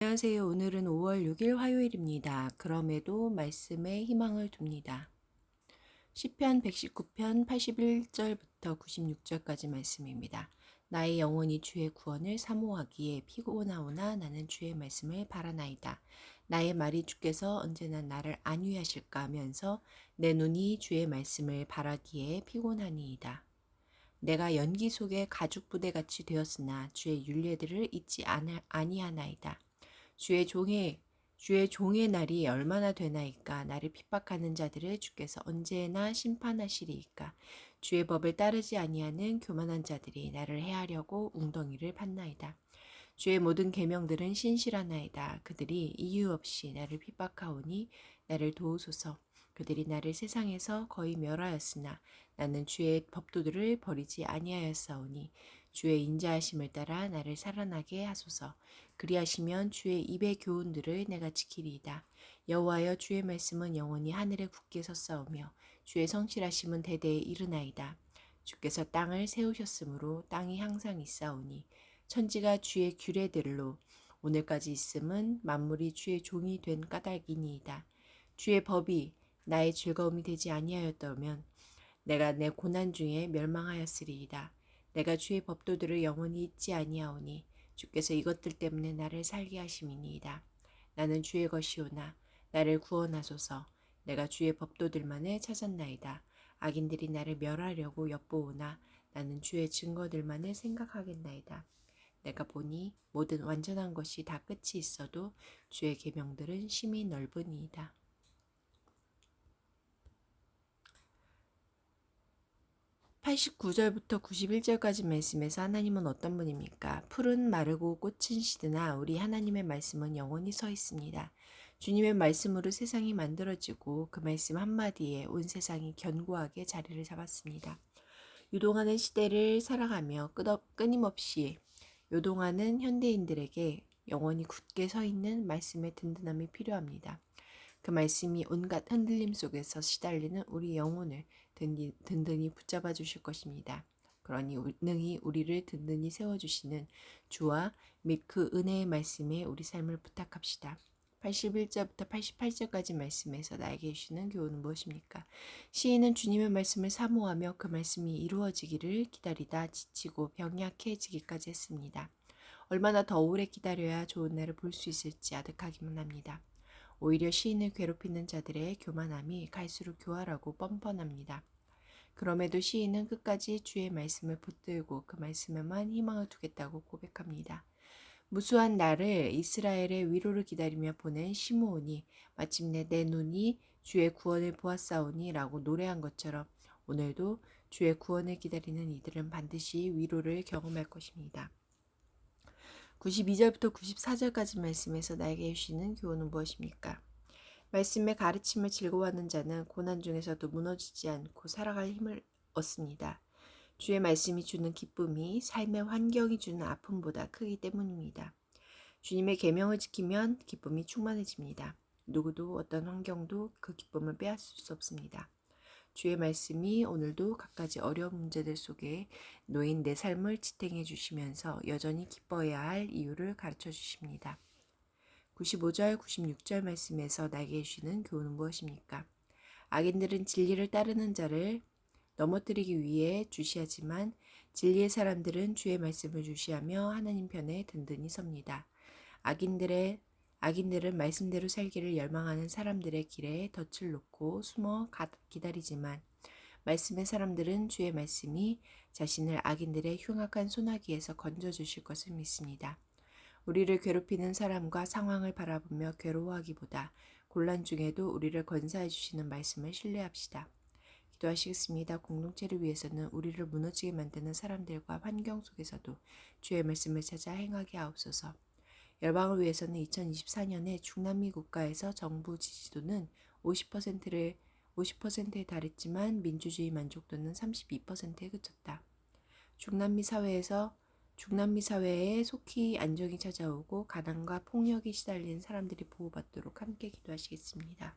안녕하세요. 오늘은 5월 6일 화요일입니다. 그럼에도 말씀에 희망을 둡니다. 시편 119편 81절부터 96절까지 말씀입니다. 나의 영혼이 주의 구원을 사모하기에 피곤하오나 나는 주의 말씀을 바라나이다. 나의 말이 주께서 언제나 나를 안위하실까 하면서 내 눈이 주의 말씀을 바라기에 피곤하니이다. 내가 연기 속에 가죽 부대 같이 되었으나 주의 윤례들을 잊지 아니하나이다. 주의 종의 주의 종의 날이 얼마나 되나이까? 나를 핍박하는 자들을 주께서 언제나 심판하시리이까? 주의 법을 따르지 아니하는 교만한 자들이 나를 해하려고 웅덩이를 판나이다. 주의 모든 계명들은 신실하나이다. 그들이 이유 없이 나를 핍박하오니 나를 도우소서. 그들이 나를 세상에서 거의 멸하였으나 나는 주의 법도들을 버리지 아니하였사오니 주의 인자하심을 따라 나를 살아나게 하소서. 그리하시면 주의 입의 교훈들을 내가 지키리이다. 여호와여 주의 말씀은 영원히 하늘에 굳게 섰사오며 주의 성실하심은 대대에 이르나이다. 주께서 땅을 세우셨으므로 땅이 항상 있사오니 천지가 주의 규례들로 오늘까지 있음은 만물이 주의 종이 된 까닭이니이다. 주의 법이 나의 즐거움이 되지 아니하였다면 내가 내 고난 중에 멸망하였으리이다. 내가 주의 법도들을 영원히 잊지 아니하오니 주께서 이것들 때문에 나를 살게 하심이니이다. 나는 주의 것이오나 나를 구원하소서. 내가 주의 법도들만을 찾았나이다. 악인들이 나를 멸하려고 엿보오나 나는 주의 증거들만을 생각하겠나이다. 내가 보니 모든 완전한 것이 다 끝이 있어도 주의 계명들은 심히 넓으니이다. 89절부터 91절까지 말씀에서 하나님은 어떤 분입니까? 푸른 마르고 꽃은 시드나 우리 하나님의 말씀은 영원히 서 있습니다. 주님의 말씀으로 세상이 만들어지고 그 말씀 한마디에 온 세상이 견고하게 자리를 잡았습니다. 유동하는 시대를 살아가며 끊임없이 요동하는 현대인들에게 영원히 굳게 서 있는 말씀의 든든함이 필요합니다. 그 말씀이 온갖 흔들림 속에서 시달리는 우리 영혼을 든든히 붙잡아 주실 것입니다. 그러니 능히 우리를 든든히 세워주시는 주와 및 그 은혜의 말씀에 우리 삶을 부탁합시다. 81절부터 88절까지 말씀에서 나에게 주시는 교훈은 무엇입니까? 시인은 주님의 말씀을 사모하며 그 말씀이 이루어지기를 기다리다 지치고 병약해지기까지 했습니다. 얼마나 더 오래 기다려야 좋은 날을 볼 수 있을지 아득하기만 합니다. 오히려 시인을 괴롭히는 자들의 교만함이 갈수록 교활하고 뻔뻔합니다. 그럼에도 시인은 끝까지 주의 말씀을 붙들고 그 말씀에만 희망을 두겠다고 고백합니다. 무수한 나를 이스라엘의 위로를 기다리며 보낸 시므온이 마침내 내 눈이 주의 구원을 보았사오니 라고 노래한 것처럼 오늘도 주의 구원을 기다리는 이들은 반드시 위로를 경험할 것입니다. 92절부터 94절까지 말씀에서 나에게 주시는 교훈은 무엇입니까? 말씀의 가르침을 즐거워하는 자는 고난 중에서도 무너지지 않고 살아갈 힘을 얻습니다. 주의 말씀이 주는 기쁨이 삶의 환경이 주는 아픔보다 크기 때문입니다. 주님의 계명을 지키면 기쁨이 충만해집니다. 누구도 어떤 환경도 그 기쁨을 빼앗을 수 없습니다. 주의 말씀이 오늘도 갖가지 어려운 문제들 속에 놓인 내 삶을 지탱해 주시면서 여전히 기뻐해야 할 이유를 가르쳐 주십니다. 95절, 96절 말씀에서 나에게 주시는 교훈은 무엇입니까? 악인들은 진리를 따르는 자를 넘어뜨리기 위해 주시하지만 진리의 사람들은 주의 말씀을 주시하며 하나님 편에 든든히 섭니다. 악인들의 악인들은 말씀대로 살기를 열망하는 사람들의 길에 덫을 놓고 숨어 기다리지만 말씀의 사람들은 주의 말씀이 자신을 악인들의 흉악한 소나기에서 건져 주실 것을 믿습니다. 우리를 괴롭히는 사람과 상황을 바라보며 괴로워하기보다 곤란 중에도 우리를 건사해 주시는 말씀을 신뢰합시다. 기도하시겠습니다. 공동체를 위해서는 우리를 무너지게 만드는 사람들과 환경 속에서도 주의 말씀을 찾아 행하게 하옵소서. 열방을 위해서는 2024년에 중남미 국가에서 정부 지지도는 50%를 50%에 달했지만 민주주의 만족도는 32%에 그쳤다. 중남미 사회에서 중남미 사회에 속히 안정이 찾아오고 가난과 폭력이 시달린 사람들이 보호받도록 함께 기도하시겠습니다.